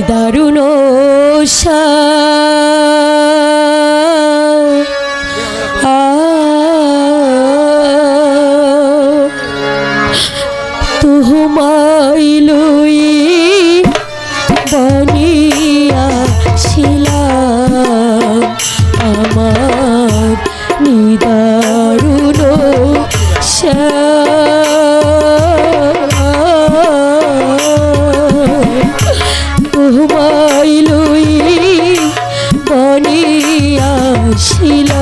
নিদারুণ সা তুহমাই লই বনিয়া নিদারুণ বনিয়া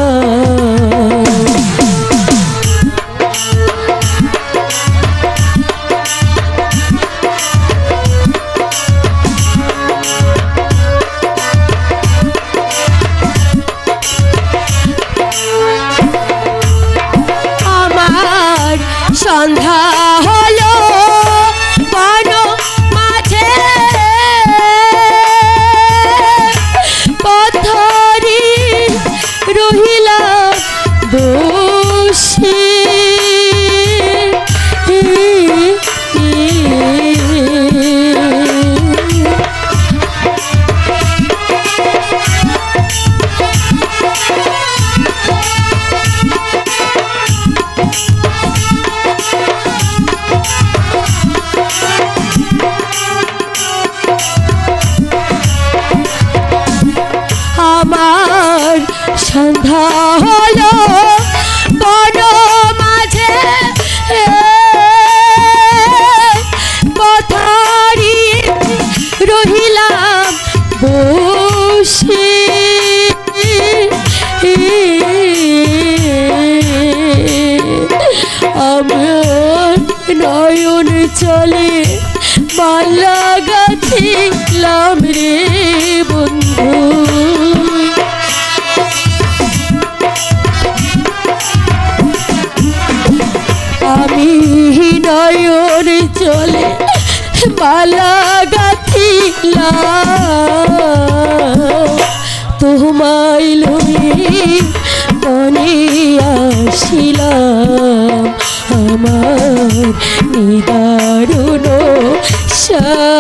সন্ধ্যা হলো বন মাঝে পথারি রহিলাম বসে। আমার নয়ন চলে মালা গাছিলাম রে বন্ধু। মালা গাথিলা তোমায় লই মনে আসিলাম আমার নিদারুণ তোমায়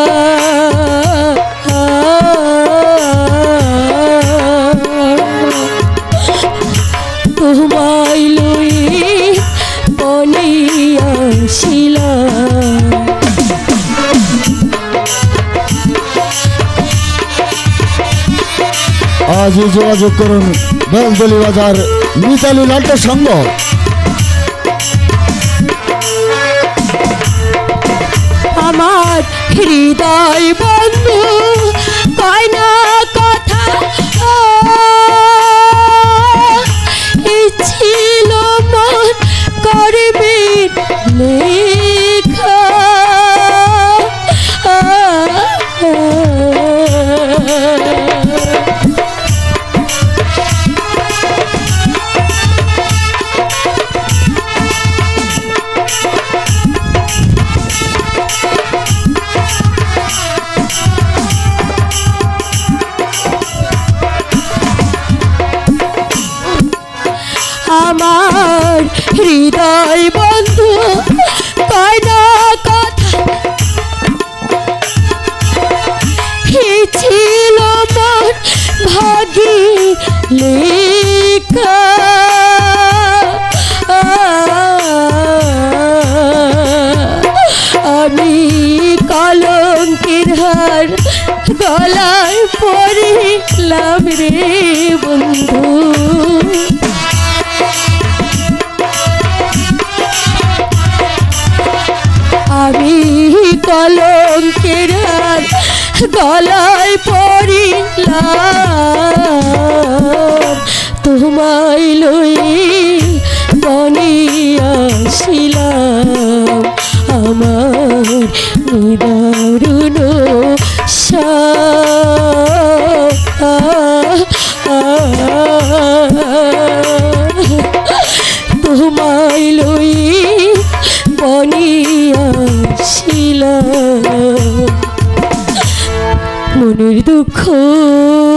আজই যোগাযোগ করুন বেলতলি বাজার মিতালি নাট্য সংঘ আমার হৃদয় বন্ধু, কয় কথা? ইচ্ছিল মন করবে লেখা আমার হৃদয় বন্ধু কয় না কথা। ছিল মন ভাগি লেখা। আমি কলঙ্কের হার গলায় পড়িলাম রে। কলঙ্কের গলায় পড়িলাম। তোমায় লই বনিয়াছিলাম আমার নিদারুণ 오늘도 커